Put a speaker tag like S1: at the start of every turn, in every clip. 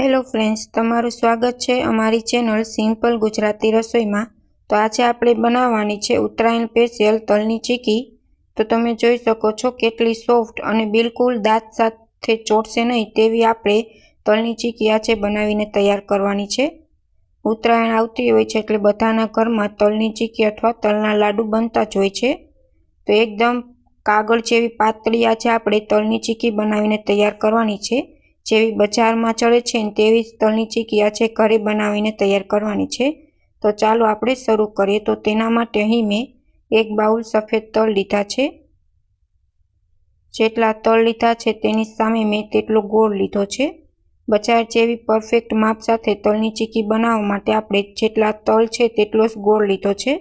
S1: Hello friends તમારું સ્વાગત છે અમારી ચેનલ સિમ્પલ ગુજરાતી રસોઈમાં. તો આજે આપણે બનાવવાની છે ઉત્તરાયણ સ્પેશિયલ તલની ચીકી. તો તમે જોઈ શકો છો કેટલી સોફ્ટ અને બિલકુલ દાંત સાથે ચોટશે નહીં તેવી આપણે તલની ચીકી આજે બનાવીને તૈયાર કરવાની છે. ઉત્તરાયણ આવતી હોય છે એટલે બધાના ઘરમાં તલની ચીકી અથવા તલના લાડુ બનતા જ હોય છે. તો એકદમ કાગળ જેવી પાતળી આજે આપણે તલની ચીકી બનાવીને તૈયાર કરવાની છે. જેવી બજારમાં ચડે છે ને તેવી જ તલની ચીકી આજે ઘરે બનાવીને તૈયાર કરવાની છે. તો ચાલો આપણે શરૂ કરીએ. તો તેના માટે અહીં મેં એક બાઉલ સફેદ તલ લીધા છે. જેટલા તલ લીધા છે તેની સામે મેં તેટલો ગોળ લીધો છે. બજાર જેવી પરફેક્ટ માપ સાથે તલની ચીકી બનાવવા માટે આપણે જેટલા તલ છે તેટલો જ ગોળ લીધો છે.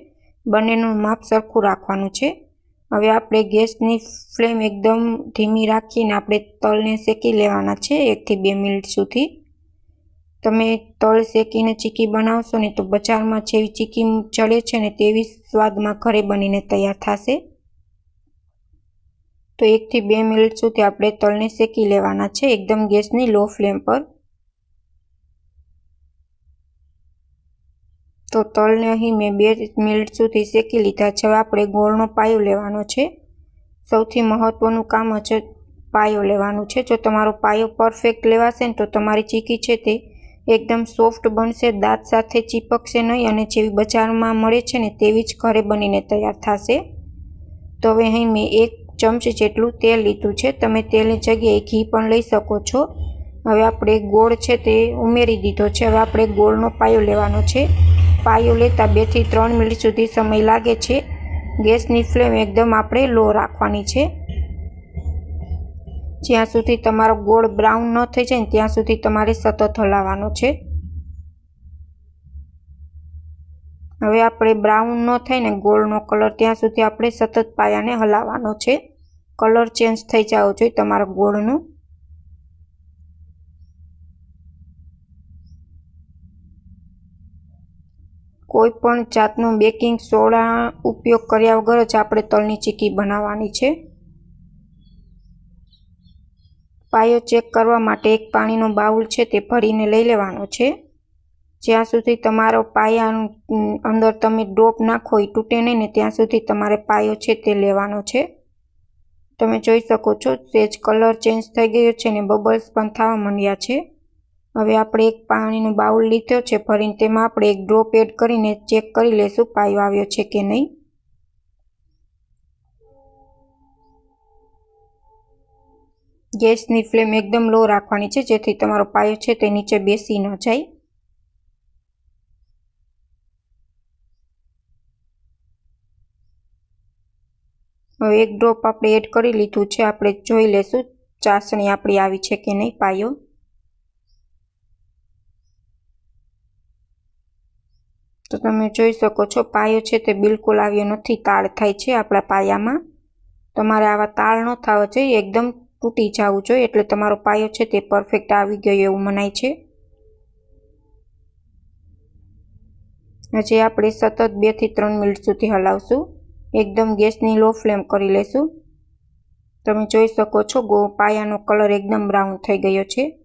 S1: બંનેનું માપ સરખું રાખવાનું છે. હવે આપણે ગેસની ફ્લેમ એકદમ ધીમી રાખીને આપણે તલને શેકી લેવાના છે, એકથી બે મિનિટ સુધી. તમે તલ શેકીને ચીકી બનાવશો ને તો બજારમાં જેવી ચીકી ચડે છે ને તેવી સ્વાદમાં ઘરે બનીને તૈયાર થશે. તો એકથી બે મિનિટ સુધી આપણે તલને શેકી લેવાના છે, એકદમ ગેસની લો ફ્લેમ પર. તો તલને અહીં મેં બે મિનિટ સુધી શેકી લીધા. છે હવે આપણે ગોળનો પાયો લેવાનો છે. સૌથી મહત્ત્વનું કામ જ પાયો લેવાનું છે. જો તમારો પાયો પરફેક્ટ લેવાશે ને તો તમારી ચીકી છે તે એકદમ સોફ્ટ બનશે, દાંત સાથે ચીપકશે નહીં અને જેવી બજારમાં મળે છે ને તેવી જ ઘરે બનીને તૈયાર થશે. તો હવે અહીં મેં એક ચમચ જેટલું તેલ લીધું છે. તમે તેલની જગ્યાએ ઘી પણ લઈ શકો છો. હવે આપણે ગોળ છે તે ઉમેરી દીધો છે. હવે આપણે ગોળનો પાયો લેવાનો છે. પાયો લેતા બેથી ત્રણ મિનિટ સુધી સમય લાગે છે. ગેસની ફ્લેમ એકદમ આપણે લો રાખવાની છે. જ્યાં સુધી તમારો ગોળ બ્રાઉન ન થઈ જાય ને ત્યાં સુધી તમારે સતત હલાવવાનો છે. હવે આપણે બ્રાઉન ન થાય ને ગોળનો કલર ત્યાં સુધી આપણે સતત પાયાને હલાવવાનો છે. કલર ચેન્જ થઈ જવો જોઈએ તમારા ગોળનું. કોઈ પણ જાતનો બેકિંગ સોડા ઉપયોગ કર્યા વગર જ આપણે તલની ચીકી બનાવવાની છે. પાયો ચેક કરવા માટે એક પાણીનો બાઉલ છે તે ભરીને લઈ લેવાનો છે. જ્યાં સુધી તમારો પાયા અંદર તમે ડોપ નાખો એ તૂટે નહીં ને ત્યાં સુધી તમારે પાયો છે તે લેવાનો છે. તમે જોઈ શકો છો સેજ કલર ચેન્જ થઈ ગયો છે ને બબલ્સ પણ થવા માંડ્યા છે. હવે આપણે એક પાણીનો બાઉલ લીધો છે, ભરીને તેમાં આપણે એક ડ્રોપ એડ કરીને ચેક કરી લેશું પાયો આવ્યો છે કે નહીં. ગેસની ફ્લેમ એકદમ લો રાખવાની છે, જેથી તમારો પાયો છે તે નીચે બેસી ન જાય. હવે એક ડ્રોપ આપણે એડ કરી લીધું છે, આપણે જોઈ લેશું ચાસણી આપણી આવી છે કે નહીં, પાયો. તો તમે જોઈ શકો છો, પાયો છે તે બિલકુલ આવ્યો નથી, તાળ થાય છે આપણા પાયામાં. તમારે આવા તાળ ન થવા જોઈએ, એકદમ તૂટી જવું જોઈએ, એટલે તમારો પાયો છે તે પરફેક્ટ આવી ગયો એવું મનાય છે. હજી આપણે સતત બેથી ત્રણ મિનિટ સુધી હલાવશું. એકદમ ગેસની લો ફ્લેમ કરી લેશું. તમે જોઈ શકો છો, ગો પાયાનો કલર એકદમ બ્રાઉન થઈ ગયો છે.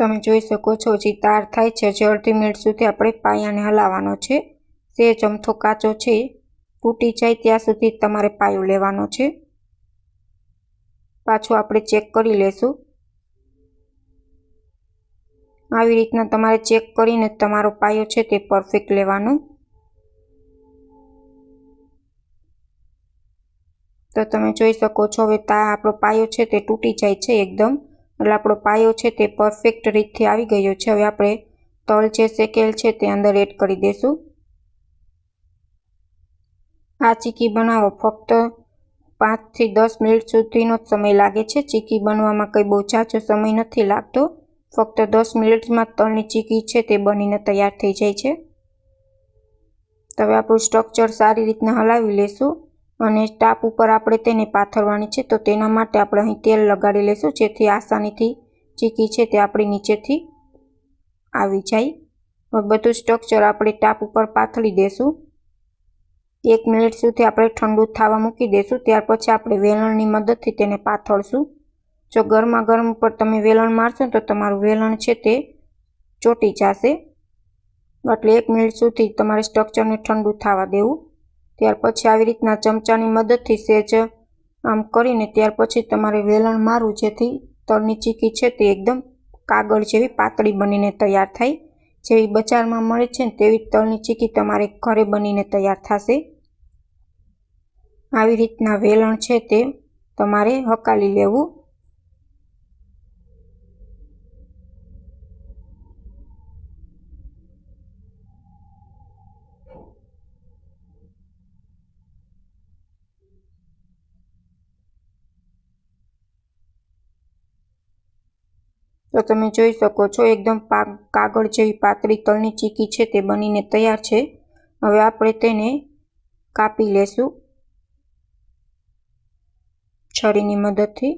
S1: તમે જોઈ શકો છો હજી તાર થાય છે હજી અડધી મિનિટ સુધી આપણે પાયાને હલાવવાનો છે. તે ચમથો કાચો છે, તૂટી જાય ત્યાં સુધી તમારે પાયો લેવાનો છે. પાછું આપણે ચેક કરી લેશું. આવી રીતના તમારે ચેક કરીને તમારો પાયો છે તે પરફેક્ટ લેવાનો. તો તમે જોઈ શકો છો, હવે તા આપણો પાયો છે તે તૂટી જાય છે એકદમ. એટલે આપણો પાયો છે તે પરફેક્ટ રીતથી આવી ગયો છે. હવે આપણે તલ જે શેકેલ છે તે અંદર એડ કરી દઈશું. આ ચીકી બનાવો. ફક્ત પાંચથી દસ મિનિટ સુધીનો જ સમય લાગે છે. ચીકી બનવામાં કંઈ બહુ જાજો સમય નથી લાગતો. ફક્ત દસ મિનિટમાં તલની ચીકી છે તે બનીને તૈયાર થઈ જાય છે. તો હવે આપણું સ્ટ્રક્ચર સારી રીતના હલાવી લેશું. અને ટાપ ઉપર આપણે તેને પાથરવાની છે, તો તેના માટે આપણે અહીં તેલ લગાડી લઈશું જેથી આસાનીથી ચીકી છે તે આપણી નીચેથી આવી જાય. બધું સ્ટ્રક્ચર આપણે ટાપ ઉપર પાથરી દેશું. એક મિનિટ સુધી આપણે ઠંડુ થવા મૂકી દેશું, ત્યાર પછી આપણે વેલણની મદદથી તેને પાથરશું. જો ગરમા ગરમ ઉપર તમે વેલણ મારશો તો તમારું વેલણ છે તે ચોટી જશે. એટલે એક મિનિટ સુધી તમારે સ્ટ્રક્ચરને ઠંડુ થવા દેવું. ત્યાર પછી આવી રીતના ચમચાની મદદથી સેજ આમ કરીને ત્યાર પછી તમારે વેલણ મારવું જેથી તલની ચીકી છે તે એકદમ કાગળ જેવી પાતળી બનીને તૈયાર થાય. જેવી બજારમાં મળે છે ને તેવી તલની ચીકી તમારે ઘરે બનીને તૈયાર થશે. આવી રીતના વેલણ છે તે તમારે હકાલી લેવું. તો તમે જોઈ શકો છો, એકદમ કાગળ જેવી પાતળી તલની ચીકી છે તે બનીને તૈયાર છે. હવે આપણે તેને કાપી લેશું છરીની મદદથી.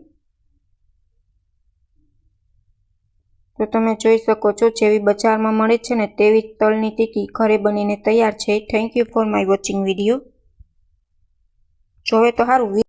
S1: તો તમે જોઈ શકો છો, જેવી બજારમાં મળે છે ને તેવી તલની ટીકી ઘરે બનીને તૈયાર છે. Thank you for my watching video જોવે તો સારું.